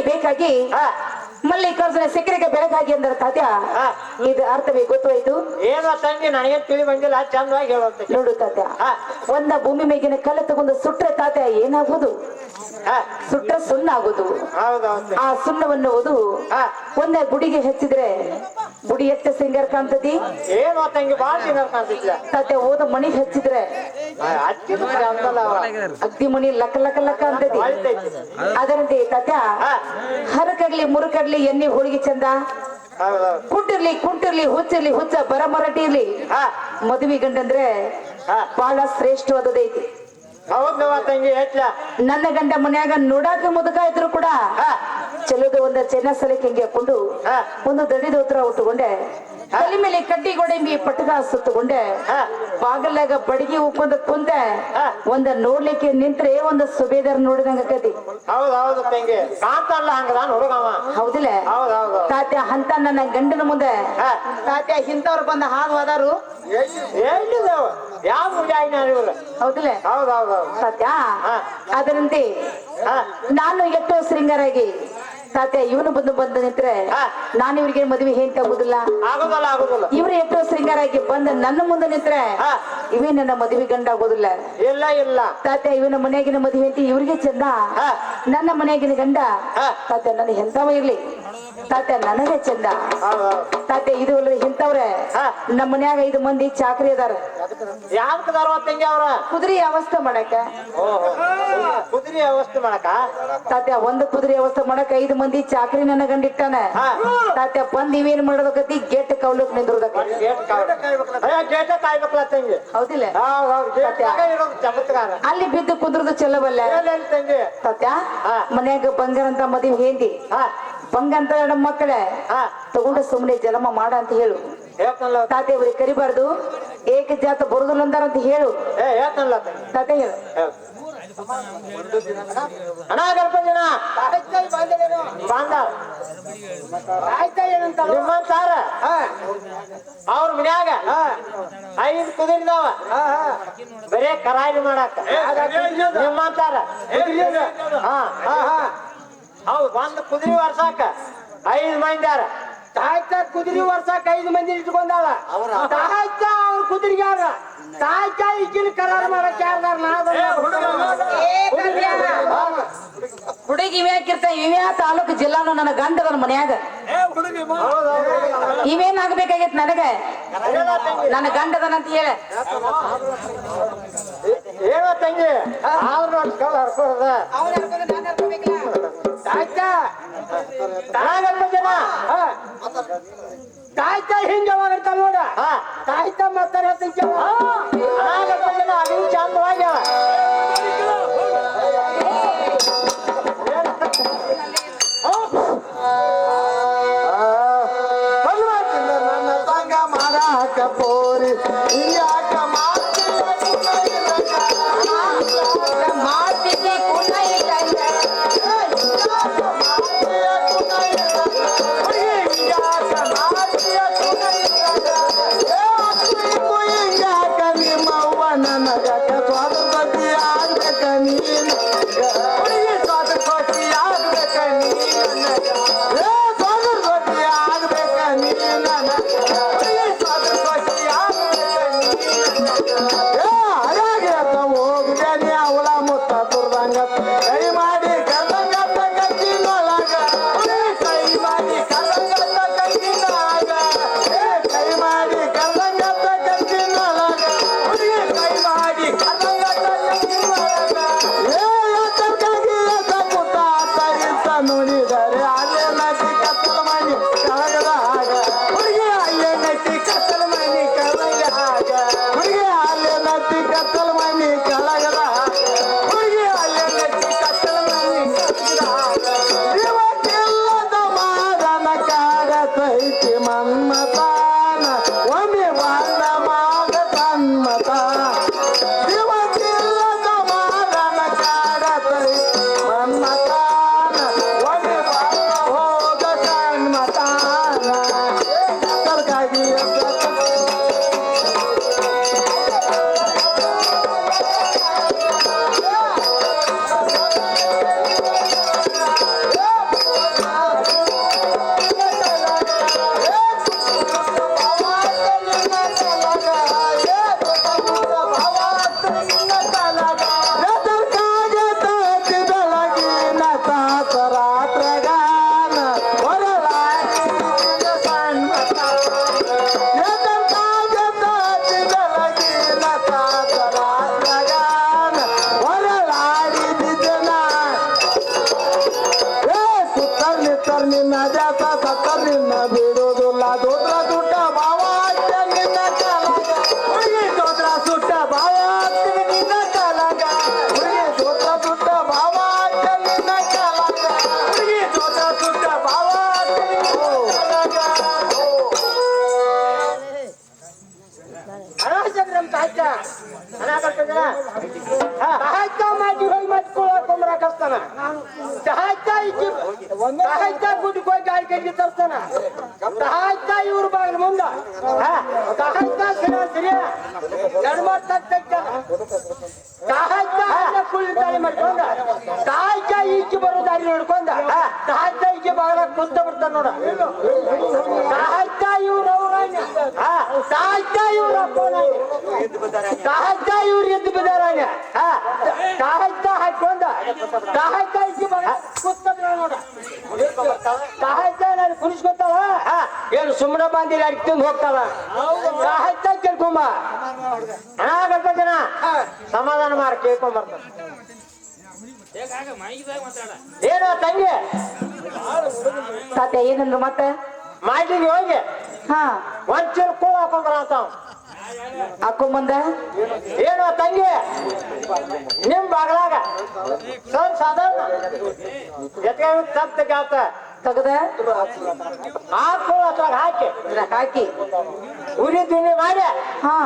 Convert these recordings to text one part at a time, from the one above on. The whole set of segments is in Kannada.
ಬೇಕಾಗಿ ಹಾ ಮಲ್ಲಿಕಾರ್ಜುನ ಸಿಕ್ಕರಿಗೆ ಬೆಳಕಾಗಿ ಅಂದ್ರೆ ತಾತ್ಯ. ಇದು ಅರ್ಥವೇ ಗೊತ್ತಾಯ್ತು ಏನೋ ತಂಗಿ ನನಗೆ ತಿಳಿ ಬಂದಿಲ್ಲ ಚಂದವಾಗಿ ಹೇಳುವಂತ ನೋಡು ತಾತ್ಯ. ಒಂದ ಭೂಮಿ ಮೇಗಿನ ಕಲ್ಲು ತಗೊಂಡು ಸುಟ್ರೆ ತಾತ್ಯ ಏನಾಗುವುದು ಹಾ. ಸುಣ್ಣಾಗುದು. ಸುಣ್ಣ ಆಗುದು ಹೌದೌದು ಆ ಸುಣ್ಣವನ್ನು ಓದು ಹಾ. ಒಂದೇ ಗುಡಿಗೆ ಹೆಚ್ಚಿದ್ರೆ ಗುಡಿ ಎಷ್ಟು ಸಿಂಗರ್ ಕಾಣ್ತದಿ? ಕಾಣ್ತಿದ್ಲ ಹೋದ ಮಣಿ ಹಚ್ಚಿದ್ರೆ ಅಗ್ದಿ ಮಣಿ ಲಕ್ಕ ಲಕ್ಕ ಲಕ್ಕ ಅಂತದಿ ಅದರಂತೆ ತತ್ಯ ಹರಕಗ್ಲಿ ಹರಕಡ್ಲಿ ಮುರುಕಡ್ಲಿ ಎಣ್ಣೆ ಹೋಳಿಗೆ ಚಂದ. ಕುಂಟಿರ್ಲಿ ಕುಂಟಿರ್ಲಿ ಹುಚ್ಚಿರ್ಲಿ ಹುಚ್ಚ ಬರ ಮರಾಠಿ ಇರ್ಲಿ ಮದುವೆ ಗಂಡಂದ್ರೆ ಬಹಳ ಶ್ರೇಷ್ಠವಾದದೈತಿ ತಂಗಿ ನನ್ನ ಗಂಡ ಮನ್ಯಾಗ ನೋಡಾಕ ಮುದುಕ ಇದ್ರು ಕೂಡ ಚೆಲ್ಲದ ಚಲೋದ ಒಂದ ಚೆನ್ನ ಸಲಕ್ಕೆ ಹಿಂಗೆ ಹಾಕೊಂಡು ಒಂದು ದಡಿದ ಉತ್ತರ ಉಟ್ಟುಕೊಂಡೆ. ತಲೆ ಮೇಲೆ ಕಡ್ಡಿ ಗೋಡಂಬಿ ಪಟ್ಟದ ಸುತ್ತಕೊಂಡೆ ಬಾಗಲಾಗ ಬಡಗಿ ಉಪ್ಪಂದ ಕುಂದೆ. ಒಂದ ನೋಡ್ಲಿಕ್ಕೆ ನಿಂತ್ರೆ ಒಂದು ಸುಬೇದಾರ್ ನೋಡಿದಂಗ ಕತಿ ಹೌದ್ ಹೌದು ತಂಗಿ. ಕಾಂತಲ್ಲ ಹಂಗದಾನ ಹುಡುಗವ ಹೌದಿಲ್ಲ? ಹೌದ್ ಹೌದು ತಾತ್ಯ ಅಂತ ನನ್ನ ಗಂಡನ ಮುಂದೆ. ತಾತ್ಯ ಇಂಥವ್ರು ಬಂದ ಹಾದು ಹೋದಾರು ಎಲ್ಲಿದ್ದಾವ ಯಾವ ಹೌದಿಲ್ಲ? ಹೌದ್ ಹೌದ್ ಹೌದು. ತಾತ್ಯ ಹಾ. ಅದರಂತೆ ನಾನು ಎಷ್ಟೋ ಶೃಂಗಾರಾಗಿ. ತಾತ್ಯ ಇವನು ಬಂದು ಬಂದ ನಿಂತ್ರೆ ಹಾ. ನಾನು ಇವ್ರಿಗೆ ಮದುವೆ ಹೆಂತ ಆಗುದಿಲ್ಲ ಆಗೋದಲ್ಲ ಆಗುದಿಲ್ಲ. ಇವ್ರು ಎಷ್ಟೋ ಶೃಂಗಾರಾಗಿ ಬಂದ ನನ್ನ ಮುಂದೆ ನಿಂತ್ರೆ ಹಾ. ಇವೇ ನನ್ನ ಮದುವೆ ಗಂಡ ಆಗೋದಿಲ್ಲ. ಇಲ್ಲ ಇಲ್ಲ. ತಾತ ಇವನ ಮನೆಯಾಗಿನ ಮದುವೆ ಅಂತ ಇವ್ರಿಗೆ ಚಂದ? ನನ್ನ ಮನೆಗಿನ ಗಂಡ ತಾತ ನನ್ನ ಎಂತವ ಇರ್ಲಿ? ತಾತ ನನಗೆ ಚಂದ. ತಾತೆ ಇದು ಇಂಥವ್ರೆ. ನಮ್ಮ ಮನ್ಯಾಗ ಐದು ಮಂದಿ ಚಾಕ್ರಿ ಅದಾರ. ಅವ್ರ? ಕುದುರೆ ವ್ಯವಸ್ಥೆ ಮಾಡಕ ಕುದುರೆ ವ್ಯವಸ್ಥೆ ಮಾಡಕ ತಾತ್ಯ ಒಂದು ಕುದುರೆ ವ್ಯವಸ್ಥೆ ಮಾಡಕ ಐದು ಮಂದಿ ಚಾಕ್ರಿ ನನ್ನ ಗಂಡಿಟ್ಟಾನ. ತಾತ ತಾತ್ಯ ಬಂದ್ ಇವೇನ್ ಮಾಡೋದಕ್ಕತಿ? ಗೇಟ್ ಕೌಲಕ್ ನಿಂದ್ರದಕ್ಕ. ಗೇಟ್ ಅಯ್ಯ ಕಾಯ್ಬೇಕಲ್ಲ ತಂಗಿ? ಹೌದಿಲ್ಲ. ಅಲ್ಲಿ ಬಿದ್ದು ಕುದುರದ ಚೆಲ್ಲಬಲ್ಲ ತಂಗಿ? ತಾತ್ಯ ಹಾ. ಮನ್ಯಾಗ ಬಂಗಾರ ಅಂತ ಮದುವೆ ಹೇಂದಿ. ಹಾ. ಬಂಗಂತ ನಮ್ಮ ಮಕ್ಕಳೇ. ತಗೊಂಡು ತಗೊಂಡ ಸುಮ್ಮನೆ ಜನ್ಮ ಮಾಡ ಅಂತ ಹೇಳು. ಹೇಳ್ತನಲ್ಲ ತಾತೆ ಇವ್ರಿಗೆ ಕರಿಬಾರ್ದು. ಏಕ ಜಾತ ಬರುದಿಲ್ಲ ಅಂತ ಹೇಳು. ತಾತೆ ಹೇಳ್. ಅಣ್ಣ ಗಲ್ಪ ಜನ ಬಾಂಧ ನಿಮ್ಮಂತಾರ ಅವ್ರ ಮನ್ಯಾಗ ಐದು ಕುದುರಿದಾವ ಬರೇ ಕರಾಯಿ ಮಾಡಾಕ ನಿಮ್ಮಂತಾರ ಹಾ ಹೌದು ಒಂದ್ ಕುದುರೆ ವರ್ಷಾಕ ಐದು ಮಂದಿ ಯಾರ ತಾಯ್ತ ಕುದುರೆ ವರ್ಸಾಕ ಐದು ಮಂದಿ ಇಟ್ಕೊಂಡಾಳ ತಾಯ್ತ ಅವ್ರ ಕುದುರೆಗಾರ ಇಕ್ಕಿನ ಕರಾರ ಮಾಡಕ್ ಯಾರ್ದಾರ ಹುಡುಗಿ ಇವ್ಯಾಕಿರ್ತ ಇವ್ಯಾ ಇವೆ ತಾಲೂಕು ಜಿಲ್ಲಾನು ನನ್ನ ಗಂಡದನ ಮನ್ಯಾಗ. ಇವೇನ್ ಆಗ್ಬೇಕಾಗೈತ್ ನನಗೆ? ನನ್ನ ಗಂಡದನ ಅಂತ ಹೇಳ ಏನೋ ತಂಗಿ ಅವ್ರ ಕಲ್ ಹರ್ಕೊಳ್ದ. ನಾಗಪ್ಪ ಜನ ತಾಯ್ತ ಹಿಂಗ ಹೋಗಿರ್ತಾಳ ನೋಡ. ತಾಯ್ತ ಮತ್ತಾರ ನಾಗಪ್ಪ ಜನ ಅದು ಚಂದವಾಗಿ ಸಹಾಯ್ತ ಮಾಡಿ ಹೋಗಿ ಮತ್ಕೊಳಕ್ ಬಂದ್ರಾಕಸ್ತಾನ ಸಹಾಯ್ತ ಇಕ್ಕಿ ಸಹಾಯ್ತ ಗುಡ್ಡಕ್ಕೆ ಹೋಗಿ ಗಾಳಿ ಕೈಗೆ ತರ್ತಾನ ಸಹಾಯ್ತ ಇವ್ರ ಬಾಗಿಲು ಮುಂದ ಸಹಾಯ್ತ ಸಿರ ಸಿರಿಯ ನಡ್ಮಾಡ್ ತಗ್ತಾನ ಸಹಾಯ್ತ ಕುಳ್ಳಿ ಮಾಡ್ಕೊಂಡ ಸಹಾಯ್ತ ಈಚೆ ಬರೋ ದಾರಿ ನೋಡ್ಕೊಂಡ ಸಹಾಯ್ತ ಈಚೆ ಬಾಗಲ ಕುಂತ ಬಿಡ್ತಾನ ನೋಡ ಸಹಾಯ್ತ ಇವ್ರ ಅವ್ರಾಯ್ನ ಸಹಾಯ್ತ ಇವ್ರ ಸಹಾಯ್ತ ಇವ್ರು ಎದ್ದು ಬಿದ್ದಾರ ಸಹಾಯ್ತ ಹಾಕೊಂಡ. ಬಿಡ ನೋಡ. ಸಹಾಯ್ತ ನಾನು ಕುಣಿಸ್ಕೊತಾವ? ಏನು ಸುಮ್ಮನೆ ಬಂದಿಲ್ಲ ಅಡಿಗೆ ತಿಂದು ಹೋಗ್ತಾವ? ಸಹಾಯ್ತ ಕೇಳ್ಕೊಂಬ. ಜನ. ಸಮಾಧಾನ ಮಾಡಿ ಕೇಳ್ಕೊಂಡ್ ಬರ್ತಾನ ಏನೋ ತಂಗಿ? ತಾತ್ಯ ಏನಂದ್ರು ಮತ್ತೆ? ಮಾಡಿದ್ವಿ ಹೋಗಿ. ಹಾ. ಒಂಚೂರು ಕೂ ಹಾಕೊಂಡ್ರ ಅಂತ ಹಾಕೊಂಬಂದ? ಏನು ತಂಗಿ? ನಿಮ್ ಬಾಗ್ಲಾಗ? ಸರ್ ಸಾಧಾರಣ ತಪ್ಪ ತಗದ? ಅದ್ರಾಗ ಹಾಕಿ. ಇದ್ರಾಗ್ ಹಾಕಿ. ಉರಿ ತಿಂಡಿ ಮಾಡಿ. ಹಾ.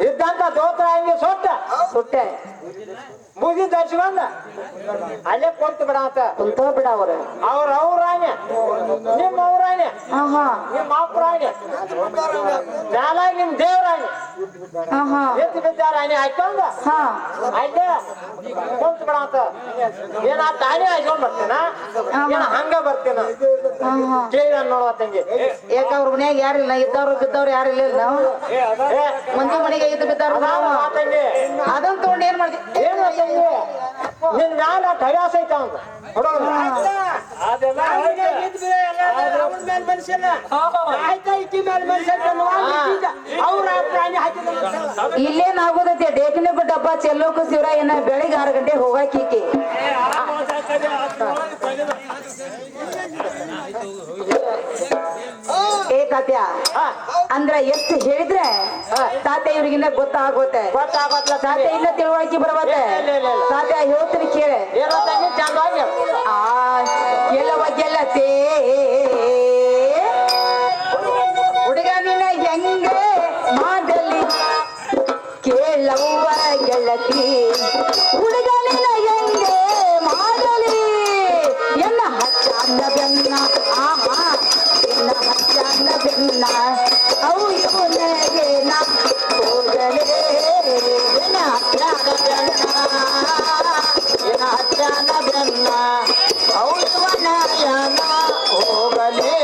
ಇದ್ದಂತ ದೋತ್ರ ಹಂಗೆ ಸೊಟ್ಟ. ಸುಟ್ಟೆ. ಬೂದಿ ಬಂದ ಅಲ್ಲೇ ಕುಂತ ಬಿಡ ಅಂತ ಕುಂತ ಬಿಡ ಅವ್ರ. ಅವ್ರ ಅವ್ರಾನೆ ನಿಮ್ಮ ಅವ್ರಾನೆ ನಿಮ್ಮ ಅಪ್ಪರಾನೆ ಮ್ಯಾಲ ನಿಮ್ ದೇವ್ರಾನೆ ಹಾ ಹಾ ಎತ್ತು ಬಿದ್ದಾರಾನೆ ಹಾಕೊಂಡ ಆಯ್ತಾ? ಕುಂತ ಬಿಡ ಅಂತ ಏನ ತಾನೇ ಹಾಕೊಂಡ್ ಬರ್ತೇನ? ಏನ ಹಂಗ ಬರ್ತೇನ? ಕೇಳಿ ನೋಡುವ ತಂಗಿ. ಯಾಕ ಅವ್ರ ಮನ್ಯಾಗ ಯಾರಿಲ್ಲ ಇದ್ದವ್ರು ಬಿದ್ದವ್ರು ಯಾರು ಇಲ್ಲ? ನಾವು ಮಂದಿ ಮನೆಗೆ ಇದ್ದು ಬಿದ್ದವ್ರು ನಾವು. ಅದನ್ನ ತಗೊಂಡು ಏನ್ ಮಾಡ್ತೀವಿ ನಿನ್ ಮ್ಯಾಲ ಟಯಾಸ ಐತ ಅಂತ ಹುಡುಗ ಅದೆಲ್ಲ ಅವ್ರ ಪ್ರಾಣಿ ಹಾಕಿದ ಇಲ್ಲೇನ್ ಆಗೋದೈತೆ ಡೇಕಿನ ಗುಡ್ಡಪ್ಪ ಚೆಲ್ಲೋಕು ಶಿವರಾಯನ ಬೆಳಿಗ್ಗೆ ಆರು ಗಂಟೆ ಹೋಗಾಕೀಕಿ ಏ ತಾತ್ಯ? ಅಂದ್ರ ಎಷ್ಟು ಹೇಳಿದ್ರೆ ತಾತ್ಯ ಇವ್ರಿಗಿನ್ನ ಗೊತ್ತಾಗೋತೆ. ಗೊತ್ತಾಗತ್ಲ ತಾತ್ಯ ಇನ್ನ ತಿಳುವಳಿಕೆ ಬರಬತ್ತೆ. ತಾತ್ಯ ಹೇಳ್ತೀನಿ ಕೇಳೆ. ಆ ಗೆಲ್ಲವ ಗೆಲ್ಲತೆ ಹುಡುಗ ನಿನ್ನ ಹೆಂಗೆ ಮಾಡಲಿ ಕೇಳವ್ವ ಗೆಳತಿ. ಹುಡುಗ ನಿನ್ನ ಹೆಂಗೆ ಮಾಡಲಿ ಎನ್ನ ಹಚ್ಚ ಬೆನ್ನ? ಆಹಾ. ಬೆನ್ನ ಅವು ಇವನಿಗೆ ನಾ ಹೋಗಲೇ ಹಚ್ಚ ಬೆನ್ನ ಅವು ಇವನಯನ ಹೋಗಲೇ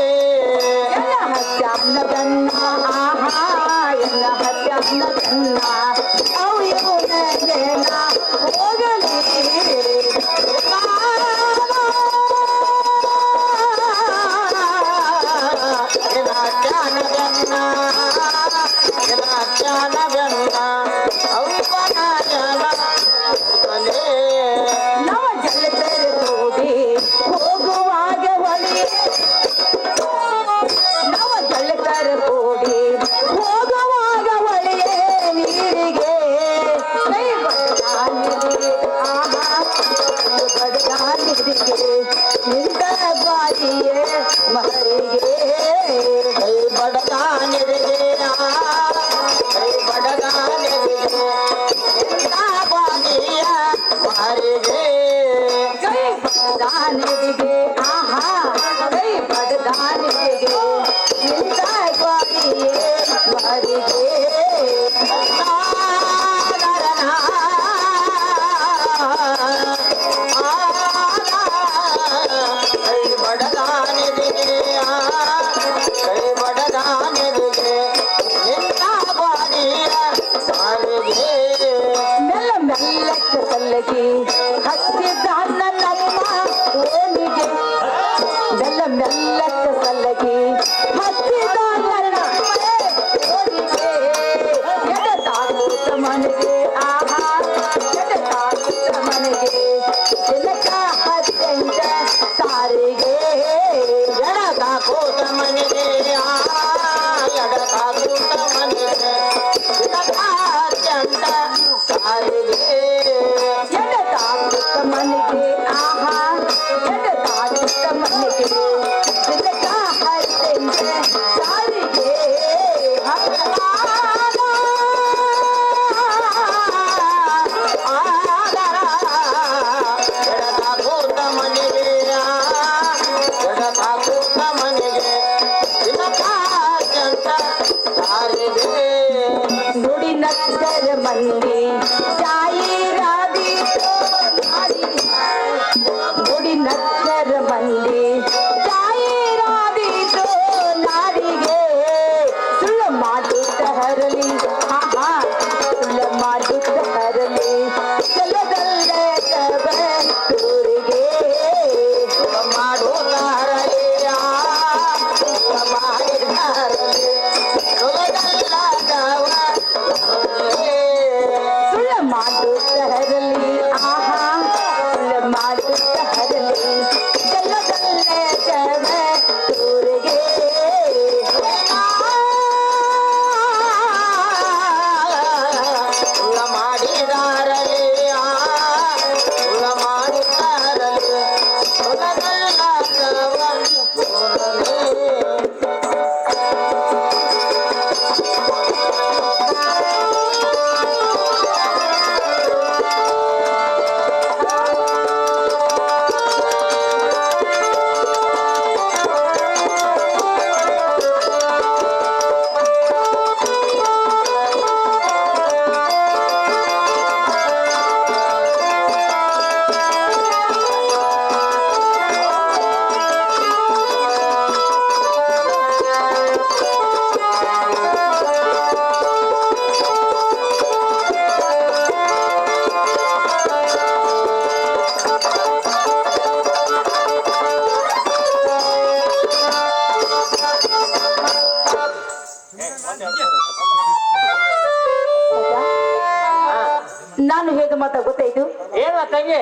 ನಾನು ಹೇಳಿದ ಮಾತ ಗೊತ್ತಾಯ್ತು ಏನ ತಂಗಿ.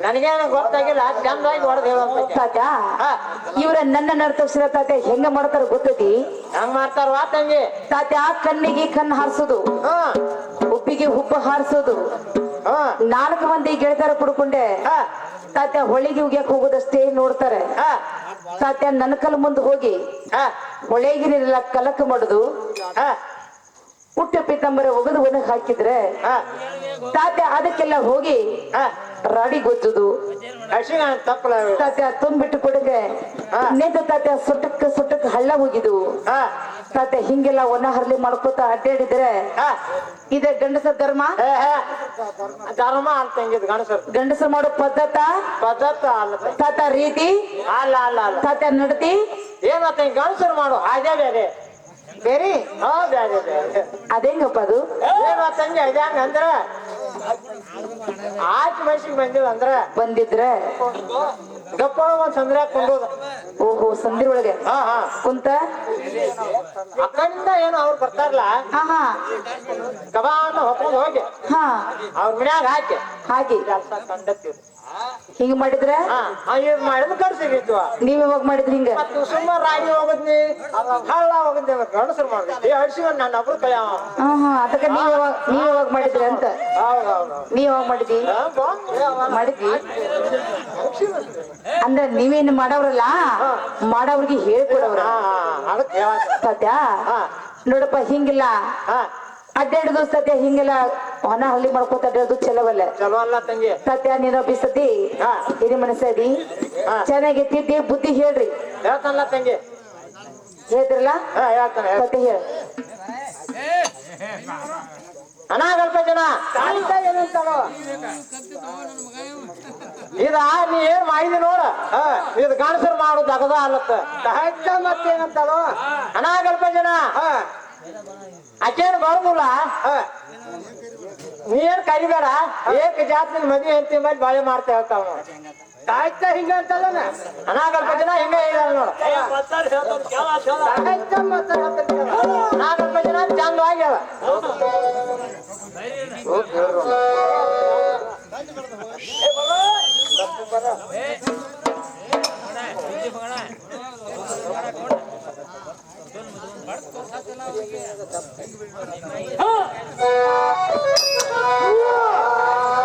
ನನಗೇನು ಗೊತ್ತಾಗಿಲ್ಲ ಚಂದಾಗಿ ಹೊಡೆದು ಹೇಳುವಂತ ತಾತ ಇವರ ನನ್ನ ನರ್ತಕ್ಷರ ತಾತ ಹೆಂಗ ಮಾಡ್ತಾರ ಗೊತ್ತೈತಿ? ಹಂಗ ಮಾಡ್ತಾರವಾ ತಂಗಿ? ಆ ಕಣ್ಣಿಗೆ ಕಣ್ಣು ಹಾರಿಸೋದು. ಹಾ. ಉಪ್ಪಿಗೆ ಉಪ್ಪು ಹಾರಿಸೋದು. ನಾಲ್ಕು ಮಂದಿ ಗೆಳೆತರ ಕುಡ್ಕೊಂಡೆ. ತಾತೆ ತಾತ ಹೊಳಿಗೆ ಉಗಿಯಕ್ ಹೋಗೋದಷ್ಟೇ ನೋಡ್ತಾರೆ. ಹಾ. ತಾತ ನನ್ನ ಕಲ್ ಮುಂದೆ ಹೋಗಿ ಹಾ. ಹೊಳೆಗಿನೆಲ್ಲ ಕಲಕ ಮಾಡುದು ಹಾ. ಪುಟ್ಟ ಪಿತಂಬರ ಒಗದು ಒಣಗ್ ಹಾಕಿದ್ರೆ ತಾತ ಅದಕ್ಕೆಲ್ಲ ಹೋಗಿ ರಡಿ ಹಸಿನ ತಪ್ಪಲ. ತಾತ ತುಂಬಿಟ್ಟು ಕೊಡುಗೆ. ನಿಂತ ತಾತ ಸುಟ್ಟಕ್ಕೆ ಸುಟ್ಟಕ್ಕ ಹಳ್ಳ ಹೋಗಿದು ಹಾ ತಾತ ಹಿಂಗೆಲ್ಲ ಒಣ ಹರ್ಲಿ ಮಾಡ್ಕೋತ ಅಡ್ಡಾಡಿದ್ರೆ ಇದೆ ಗಂಡಸರ ಧರ್ಮ? ಧರ್ಮ ಅಂತ ಗಣಸರ್ ಗಂಡಸರು? ಮಾಡೋ ಪದ್ಧತ? ಪದ್ಧತ ಅಲ್ಲ ತಾತ ರೀತಿ? ಅಲ್ಲ ಅಲ್ಲ ಅಲ್ಲ. ತಾತ ನಡತಿ? ಏನತ್ತ ಗಂಡಸರು ಮಾಡು ಅದೇ ಬೇರೆ. ಬೇರೆ? ಹಾ ಬೇರೆ ಬೇರೆ. ಅದೇಂಗಪ್ಪ ಅದು? ಏನ ತಂಗಿ ಅದ್ಯಾಂಗ ಅಂದ್ರ ಆಚ್ ಮನ್ಸಿಗೆ ಬಂದಿಲ್ಲ ಅಂದ್ರ ಬಂದಿದ್ರೆ ಗಪ್ಪ ಒಂದ್ ಸಂದ್ರ ಕೊಂಡೋದ ಓಹೋ ಸಂದಿ ಒಳಗೆ. ಹಾ ಹಾ. ಕುಂತ? ಅಖಂಡ ಏನು ಅವ್ರು ಬರ್ತಾರಲ್ಲ? ಹಾ ಹಾ. ಕಬಾನ ಹೊತ್ಕೊಂಡ್ ಹೋಗಿ ಹಾ. ಅವ್ರ ಮನ್ಯಾಗ ಹಾಕಿ. ಹಾಕಿ. ಕೆಲಸ ಹಿಂಗ ಮಾಡಿದ್ರೆ? ಮಾಡಿದ್ ಕರ್ಸಿಗಿತ್ತು ನೀವ್ ಯಾವಾಗ ಮಾಡಿದ್ರಿ ಹಿಂಗ? ಮತ್ತು ಸುಮ್ಮನೆ ರಾಗಿ ಹೋಗದ್ನಿ ಹಳ್ಳ ಹೋಗದ್ನಿ ಗಣಸರು ಮಾಡಿದ್ವಿ ಹಡ್ಸಿಕೊಂಡ್ ನನ್ನ ಅಬ್ರು ಕೈ ಅದಕ್ಕ ನೀವ್ ಯಾವಾಗ ನೀವ್ ಯಾವಾಗ ಮಾಡಿದ್ರಿ ಅಂತ. ನೀವ್ ಯಾವಾಗ ಬಂದ್. ಮಾಡಿದ್ವಿ ಅಂದ್ರೆ ನೀವೇನ್ ಮಾಡವ್ರಲ್ಲ ಮಾಡವ್ರಿಗೆ ಹೇಳ್ಕೊಡವ್ರ. ಸತ್ಯ. ನೋಡಪ್ಪ ಹಿಂಗಿಲ್ಲ. ಹಾ. ಅಡ್ಡಾಡುದು ಸತ್ಯ ಹಿಂಗೆಲ್ಲ. ಹೊನ ಹಳ್ಳಿ ಮಾಡ್ಕೊತ ಚಲೋವಲ್ಲ ಚಲವಲ್ಲ ಚಲೋ ಅಲ್ಲ ತಂಗಿ. ಸತ್ಯ ನೀನು ಬಿಸತಿ ಹಾ. ಹಿರಿ ಮನಸ್ಸದಿ? ಹಾ. ಚೆನ್ನಾಗಿ ತಿದ್ದಿ ಬುದ್ಧಿ ಹೇಳ್ರಿ. ಹೇಳ್ತಾನಲ್ಲ ತಂಗಿ. ಹೇಳಿದ್ರಲ್ಲ? ಹಾ ಹೇಳ್ತಾನೆ ಹೇಳ್ತಾನೆ. ಸತ್ಯ ಹೇಳ. ಅನಾಗಲ್ಪ ಜನ ಇದ ನೀ ಏನ್ ಮಾಡಿದಿ ನೋಡ? ಹಾ, ಇದು ಗಣಸರು ಮಾಡುದು ಅಗದ ಅಲ್ಲತ್ತ. ಸಾಹಿತ್ಯ ಮತ್ತೇನಂತಾರೋ ಅನಾಗಲ್ಪ ಜನ ಹಾ. ಬರೋದಿಲ್ಲ. ನೀ ಕರಿಬೇಡ. ಏಕ ಜಾತಿ ಮದುವೆ ಹೆಂಡತಿ ಮಾಡಿ ಬಾಳೆ ಮಾಡ್ತಾ ಹೇಳ್ತಾವ ಕಾಯ್ತಾ ಹಿಂಗ ಅಂತಲ್ಲ ಅನಾಗಲ್ಪ ಜನ ಹಿಂಗೆ ಹೇಳಲ್ಲ ನೋಡ. ಅನಾಗಲ್ಪ ಜನ ಚಂದ ಆಗ್ಯಾವ. ಏ 아!